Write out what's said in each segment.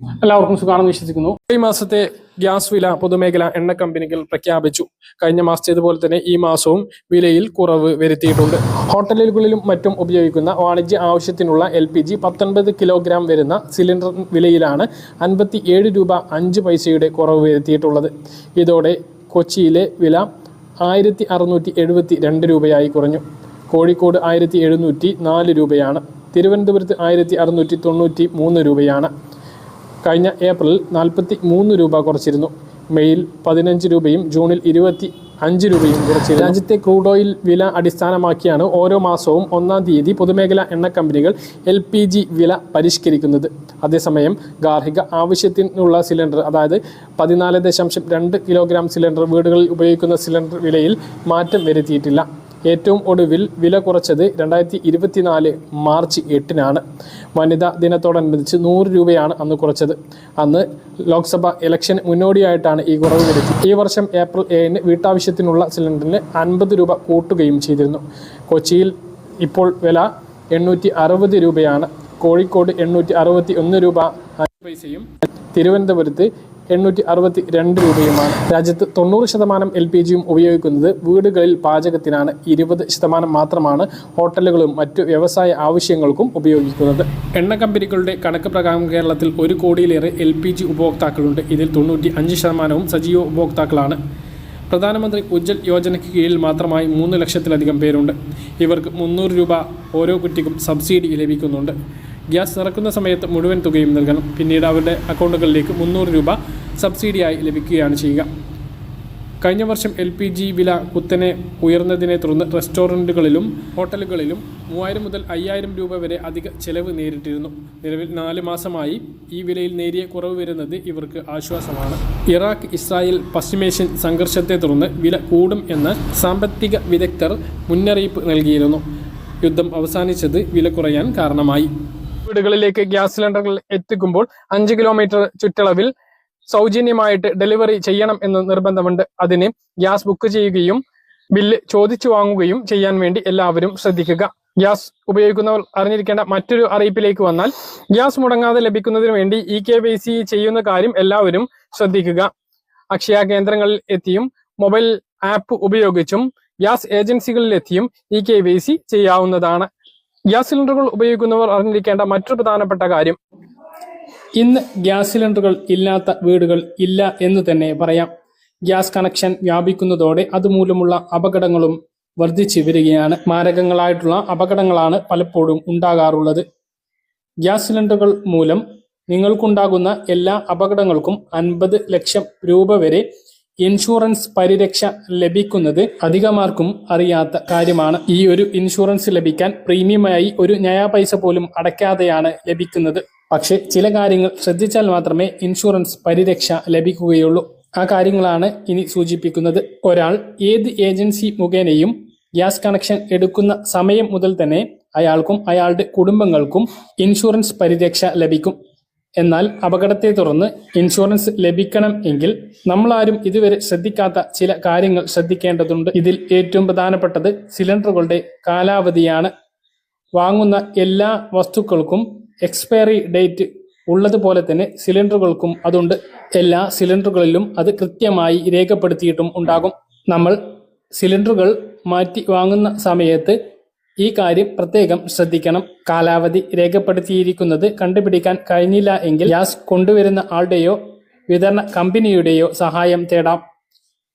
എല്ലാവർക്കും സുഖമാണെന്ന് വിശ്വസിക്കുന്നു. ഈ മാസത്തെ ഗ്യാസ് വില പൊതുമേഖല എണ്ണ കമ്പനികൾ പ്രഖ്യാപിച്ചു. കഴിഞ്ഞ മാസത്തേതുപോലെ തന്നെ ഈ മാസവും വിലയിൽ കുറവ് വരുത്തിയിട്ടുണ്ട്. ഹോട്ടലുകളിലും മറ്റും ഉപയോഗിക്കുന്ന വാണിജ്യ ആവശ്യത്തിനുള്ള എൽ പി ജി പത്തൊൻപത് കിലോഗ്രാം വരുന്ന സിലിണ്ടർ വിലയിലാണ് അൻപത്തി ഏഴ് രൂപ അഞ്ച് പൈസയുടെ കുറവ് വരുത്തിയിട്ടുള്ളത്. ഇതോടെ കൊച്ചിയിലെ വില ആയിരത്തി അറുന്നൂറ്റി എഴുപത്തി രണ്ട് രൂപയായി കുറഞ്ഞു. കോഴിക്കോട് ആയിരത്തി എഴുന്നൂറ്റി നാല് രൂപയാണ്. തിരുവനന്തപുരത്ത് ആയിരത്തി അറുന്നൂറ്റി തൊണ്ണൂറ്റി മൂന്ന് രൂപയാണ്. കഴിഞ്ഞ ഏപ്രിലിൽ നാൽപ്പത്തി മൂന്ന് രൂപ കുറച്ചിരുന്നു. മെയ്യിൽ പതിനഞ്ച് രൂപയും ജൂണിൽ ഇരുപത്തി അഞ്ച് രൂപയും കുറച്ചിരുന്നു. രാജ്യത്തെ ക്രൂഡ് ഓയിൽ വില അടിസ്ഥാനമാക്കിയാണ് ഓരോ മാസവും ഒന്നാം തീയതി പൊതുമേഖലാ എണ്ണ കമ്പനികൾ എൽ പി ജി വില പരിഷ്കരിക്കുന്നത്. അതേസമയം ഗാർഹിക ആവശ്യത്തിനുള്ള സിലിണ്ടർ അതായത് പതിനാല് ദശാംശം രണ്ട് കിലോഗ്രാം സിലിണ്ടർ വീടുകളിൽ ഉപയോഗിക്കുന്ന സിലിണ്ടർ വിലയിൽ മാറ്റം വരുത്തിയിട്ടില്ല. ഏറ്റവും ഒടുവിൽ വില കുറച്ചത് രണ്ടായിരത്തി ഇരുപത്തിനാല് മാർച്ച് എട്ടിനാണ്. വനിതാ ദിനത്തോടനുബന്ധിച്ച് നൂറ് രൂപയാണ് അന്ന് കുറച്ചത്. അന്ന് ലോക്സഭ ഇലക്ഷൻ മുന്നോടിയായിട്ടാണ് ഈ കുറവ് വരുത്തിയത് ഈ വർഷം ഏപ്രിൽ ഏഴിന് വീട്ടാവശ്യത്തിനുള്ള സിലിണ്ടറിന് അൻപത് രൂപ കൂട്ടുകയും ചെയ്തിരുന്നു. കൊച്ചിയിൽ ഇപ്പോൾ വില എണ്ണൂറ്റി അറുപത് രൂപയാണ്. കോഴിക്കോട് എണ്ണൂറ്റി അറുപത്തി ഒന്ന് രൂപ പൈസയും തിരുവനന്തപുരത്ത് എണ്ണൂറ്റി അറുപത്തി രണ്ട് രൂപയുമാണ്. രാജ്യത്ത് തൊണ്ണൂറ് ശതമാനം എൽ പി ജിയും ഉപയോഗിക്കുന്നത് വീടുകളിൽ പാചകത്തിനാണ്. ഇരുപത് ശതമാനം മാത്രമാണ് ഹോട്ടലുകളും മറ്റു വ്യവസായ ആവശ്യങ്ങൾക്കും ഉപയോഗിക്കുന്നത്. എണ്ണ കമ്പനികളുടെ കണക്ക് പ്രകാരം കേരളത്തിൽ ഒരു കോടിയിലേറെ എൽ പി ജി ഉപഭോക്താക്കളുണ്ട്. ഇതിൽ തൊണ്ണൂറ്റി അഞ്ച് ശതമാനവും സജീവ ഉപഭോക്താക്കളാണ്. പ്രധാനമന്ത്രി ഉജ്ജൽ യോജനയ്ക്ക് കീഴിൽ മാത്രമായി മൂന്ന് ലക്ഷത്തിലധികം പേരുണ്ട്. ഇവർക്ക് മുന്നൂറ് രൂപ ഓരോ കുട്ടിക്കും സബ്സിഡി ലഭിക്കുന്നുണ്ട്. ഗ്യാസ് നിറക്കുന്ന സമയത്ത് മുഴുവൻ തുകയും നൽകണം. പിന്നീട് അവരുടെ അക്കൗണ്ടുകളിലേക്ക് മുന്നൂറ് രൂപ സബ്സിഡിയായി ലഭിക്കുകയാണ് ചെയ്യുക. കഴിഞ്ഞ വർഷം എൽ പി ജി വില കുത്തനെ ഉയർന്നതിനെ തുടർന്ന് റെസ്റ്റോറന്റുകളിലും ഹോട്ടലുകളിലും മൂവായിരം മുതൽ അയ്യായിരം രൂപ വരെ അധിക ചെലവ് നേരിട്ടിരുന്നു. നിലവിൽ നാല് മാസമായി ഈ വിലയിൽ നേരിയ കുറവ് വരുന്നത് ഇവർക്ക് ആശ്വാസമാണ്. ഇറാഖ് ഇസ്രായേൽ പശ്ചിമേഷ്യൻ സംഘർഷത്തെ തുടർന്ന് വില കൂടും എന്ന് സാമ്പത്തിക വിദഗ്ധർ മുന്നറിയിപ്പ് നൽകിയിരുന്നു. യുദ്ധം അവസാനിച്ചത് വില കുറയാൻ കാരണമായി. വീടുകളിലേക്ക് ഗ്യാസ് സിലിണ്ടറുകൾ എത്തിക്കുമ്പോൾ അഞ്ച് കിലോമീറ്റർ ചുറ്റളവിൽ സൗജന്യമായിട്ട് ഡെലിവറി ചെയ്യണം എന്ന് നിർബന്ധമുണ്ട്. അതിന് ഗ്യാസ് ബുക്ക് ചെയ്യുകയും ബില്ല് ചോദിച്ചു വാങ്ങുകയും ചെയ്യാൻ വേണ്ടി എല്ലാവരും ശ്രദ്ധിക്കുക. ഗ്യാസ് ഉപയോഗിക്കുന്നവർ അറിഞ്ഞിരിക്കേണ്ട മറ്റൊരു അറിയിപ്പിലേക്ക് വന്നാൽ ഗ്യാസ് മുടങ്ങാതെ ലഭിക്കുന്നതിന് വേണ്ടി ഇ കെ വൈ സി ചെയ്യുന്ന കാര്യം എല്ലാവരും ശ്രദ്ധിക്കുക. അക്ഷയ കേന്ദ്രങ്ങളിൽ എത്തിയും മൊബൈൽ ആപ്പ് ഉപയോഗിച്ചും ഗ്യാസ് ഏജൻസികളിലെത്തിയും ഇ കെ വൈ സി ചെയ്യാവുന്നതാണ്. ഗ്യാസ് സിലിണ്ടറുകൾ ഉപയോഗിക്കുന്നവർ അറിഞ്ഞിരിക്കേണ്ട മറ്റൊരു പ്രധാനപ്പെട്ട കാര്യം. ഇന്ന് ഗ്യാസ് സിലിണ്ടറുകൾ ഇല്ലാത്ത വീടുകൾ ഇല്ല എന്ന് തന്നെ പറയാം. ഗ്യാസ് കണക്ഷൻ വ്യാപിക്കുന്നതോടെ അതുമൂലമുള്ള അപകടങ്ങളും വർദ്ധിച്ചു വരികയാണ്. മാരകങ്ങളായിട്ടുള്ള അപകടങ്ങളാണ് പലപ്പോഴും ഉണ്ടാകാറുള്ളത്. ഗ്യാസ് സിലിണ്ടറുകൾ മൂലം നിങ്ങൾക്കുണ്ടാകുന്ന എല്ലാ അപകടങ്ങൾക്കും അൻപത് ലക്ഷം രൂപ വരെ ഇൻഷുറൻസ് പരിരക്ഷ ലഭിക്കുന്നത് അധികമാർക്കും അറിയാത്ത കാര്യമാണ്. ഈ ഒരു ഇൻഷുറൻസ് ലഭിക്കാൻ പ്രീമിയമായി ഒരു നയാ പൈസ പോലും അടയ്ക്കാതെയാണ് ലഭിക്കുന്നത്. പക്ഷെ ചില കാര്യങ്ങൾ ശ്രദ്ധിച്ചാൽ മാത്രമേ ഇൻഷുറൻസ് പരിരക്ഷ ലഭിക്കുകയുള്ളൂ. ആ കാര്യങ്ങളാണ് ഇനി സൂചിപ്പിക്കുന്നത്. ഒരാൾ ഏത് ഏജൻസി മുഖേനയും ഗ്യാസ് കണക്ഷൻ എടുക്കുന്ന സമയം മുതൽ തന്നെ അയാൾക്കും അയാളുടെ കുടുംബങ്ങൾക്കും ഇൻഷുറൻസ് പരിരക്ഷ ലഭിക്കും. എന്നാൽ അപകടത്തെ തുടർന്ന് ഇൻഷുറൻസ് ലഭിക്കണം എങ്കിൽ നമ്മളാരും ഇതുവരെ ശ്രദ്ധിക്കാത്ത ചില കാര്യങ്ങൾ ശ്രദ്ധിക്കേണ്ടതുണ്ട്. ഇതിൽ ഏറ്റവും പ്രധാനപ്പെട്ടത് സിലിണ്ടറുകളുടെ കാലാവധിയാണ്. വാങ്ങുന്ന എല്ലാ വസ്തുക്കൾക്കും എക്സ്പയറി ഡേറ്റ് ഉള്ളതുപോലെ തന്നെ സിലിണ്ടറുകൾക്കും അതുണ്ട്. എല്ലാ സിലിണ്ടറുകളിലും അത് കൃത്യമായി രേഖപ്പെടുത്തിയിട്ടും ഉണ്ടാകും. നമ്മൾ സിലിണ്ടറുകൾ മാറ്റി വാങ്ങുന്ന സമയത്ത് ഈ കാര്യം പ്രത്യേകം ശ്രദ്ധിക്കണം. കാലാവധി രേഖപ്പെടുത്തിയിരിക്കുന്നത് കണ്ടുപിടിക്കാൻ കഴിഞ്ഞില്ല എങ്കിൽ ഗ്യാസ് കൊണ്ടുവരുന്ന ആളുടെയോ വിതരണ കമ്പനിയുടെയോ സഹായം തേടാം.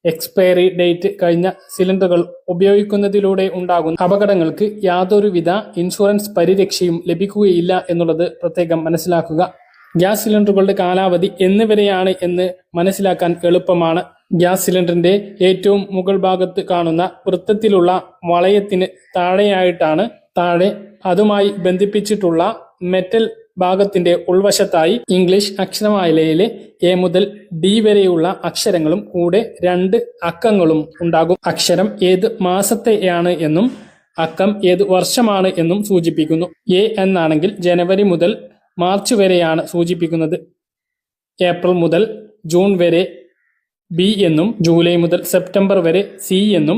എക്സ്പയറി ഡേറ്റ് കഴിഞ്ഞ സിലിണ്ടറുകൾ ഉപയോഗിക്കുന്നതിലൂടെ ഉണ്ടാകുന്ന അപകടങ്ങൾക്ക് യാതൊരുവിധ ഇൻഷുറൻസ് പരിരക്ഷയും ലഭിക്കുകയില്ല എന്നുള്ളത് പ്രത്യേകം മനസ്സിലാക്കുക. ഗ്യാസ് സിലിണ്ടറുകളുടെ കാലാവധി എന്നിവരെയാണ് എന്ന് മനസ്സിലാക്കാൻ എളുപ്പമാണ്. ഗ്യാസ് സിലിണ്ടറിന്റെ ഏറ്റവും മുകൾ ഭാഗത്ത് കാണുന്ന വൃത്തത്തിലുള്ള വളയത്തിന് താഴെയായിട്ടാണ് താഴെ അതുമായി ബന്ധിപ്പിച്ചിട്ടുള്ള മെറ്റൽ ഭാഗത്തിന്റെ ഉൾവശത്തായി ഇംഗ്ലീഷ് അക്ഷരമാലയിലെ എ മുതൽ ഡി വരെയുള്ള അക്ഷരങ്ങളും കൂടെ രണ്ട് അക്കങ്ങളും ഉണ്ടാകും. അക്ഷരം ഏത് മാസത്തെയാണ് എന്നും അക്കം ഏത് വർഷമാണ് എന്നും സൂചിപ്പിക്കുന്നു. എ എന്നാണെങ്കിൽ ജനുവരി മുതൽ മാർച്ച് വരെയാണ് സൂചിപ്പിക്കുന്നത്. ഏപ്രിൽ മുതൽ ജൂൺ വരെ ബി എന്നും ജൂലൈ മുതൽ സെപ്റ്റംബർ വരെ സി എന്നും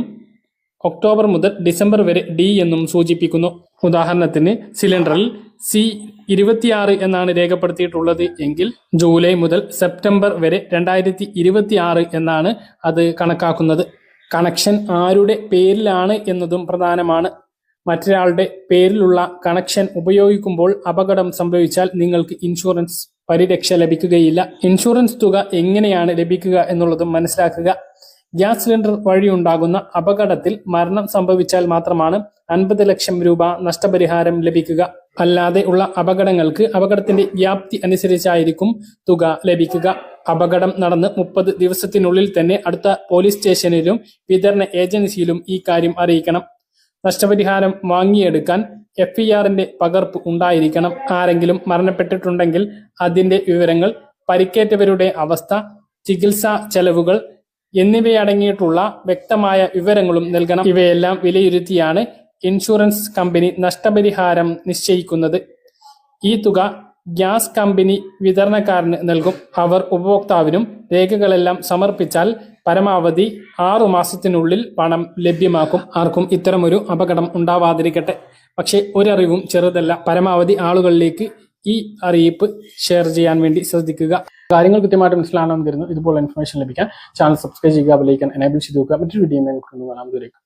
ഒക്ടോബർ മുതൽ ഡിസംബർ വരെ ഡി എന്നും സൂചിപ്പിക്കുന്നു. ഉദാഹരണത്തിന് സിലിണ്ടറിൽ സി ഇരുപത്തിയാറ് എന്നാണ് രേഖപ്പെടുത്തിയിട്ടുള്ളത് എങ്കിൽ ജൂലൈ മുതൽ സെപ്റ്റംബർ വരെ രണ്ടായിരത്തി ഇരുപത്തിയാറ് എന്നാണ് അത് കണക്കാക്കുന്നത്. കണക്ഷൻ ആരുടെ പേരിലാണ് എന്നതും പ്രധാനമാണ്. മറ്റൊരാളുടെ പേരിലുള്ള കണക്ഷൻ ഉപയോഗിക്കുമ്പോൾ അപകടം സംഭവിച്ചാൽ നിങ്ങൾക്ക് ഇൻഷുറൻസ് പരിരക്ഷ ലഭിക്കുകയില്ല. ഇൻഷുറൻസ് തുക എങ്ങനെയാണ് ലഭിക്കുക എന്നുള്ളതും മനസ്സിലാക്കുക. ഗ്യാസ് സിലിണ്ടർ വഴിയുണ്ടാകുന്ന അപകടത്തിൽ മരണം സംഭവിച്ചാൽ മാത്രമാണ് അൻപത് ലക്ഷം രൂപ നഷ്ടപരിഹാരം ലഭിക്കുക. അല്ലാതെ ഉള്ള അപകടങ്ങൾക്ക് അപകടത്തിന്റെ വ്യാപ്തി അനുസരിച്ചായിരിക്കും തുക ലഭിക്കുക. അപകടം നടന്ന് മുപ്പത് ദിവസത്തിനുള്ളിൽ തന്നെ അടുത്ത പോലീസ് സ്റ്റേഷനിലും വിതരണ ഏജൻസിയിലും ഈ കാര്യം അറിയിക്കണം. നഷ്ടപരിഹാരം വാങ്ങിയെടുക്കാൻ എഫ് ഇ ആറിന്റെ പകർപ്പ് ഉണ്ടായിരിക്കണം. ആരെങ്കിലും മരണപ്പെട്ടിട്ടുണ്ടെങ്കിൽ അതിന്റെ വിവരങ്ങൾ പരിക്കേറ്റവരുടെ അവസ്ഥ ചികിത്സാ ചെലവുകൾ എന്നിവയടങ്ങിയിട്ടുള്ള വ്യക്തമായ വിവരങ്ങളും നൽകണം. ഇവയെല്ലാം വിലയിരുത്തിയാണ് ഇൻഷുറൻസ് കമ്പനി നഷ്ടപരിഹാരം നിശ്ചയിക്കുന്നത്. ഈ തുക ഗ്യാസ് കമ്പനി വിതരണക്കാരന് നൽകും. അവർ ഉപഭോക്താവിനും രേഖകളെല്ലാം സമർപ്പിച്ചാൽ പരമാവധി ആറു മാസത്തിനുള്ളിൽ പണം ലഭ്യമാക്കും. ആർക്കും ഇത്തരമൊരു അപകടം ഉണ്ടാവാതിരിക്കട്ടെ. പക്ഷേ ഒരറിവും ചെറുതല്ല. പരമാവധി ആളുകളിലേക്ക് ഈ അറിയിപ്പ് ഷെയർ ചെയ്യാൻ വേണ്ടി ശ്രദ്ധിക്കുക. കാര്യങ്ങൾ കൃത്യമായിട്ട് മനസ്സിലാണെന്ന് കരുതുന്നു. ഇതുപോലെ ഇൻഫർമേഷൻ ലഭിക്കാൻ ചാനൽ സബ്സ്ക്രൈബ് ചെയ്യുക ബെലൈക്കൻ എനേബിൾ ചെയ്ത് നോക്കുക മറ്റൊരു വീഡിയോ കാണാൻ കാണാം. ദൂരേക്ക്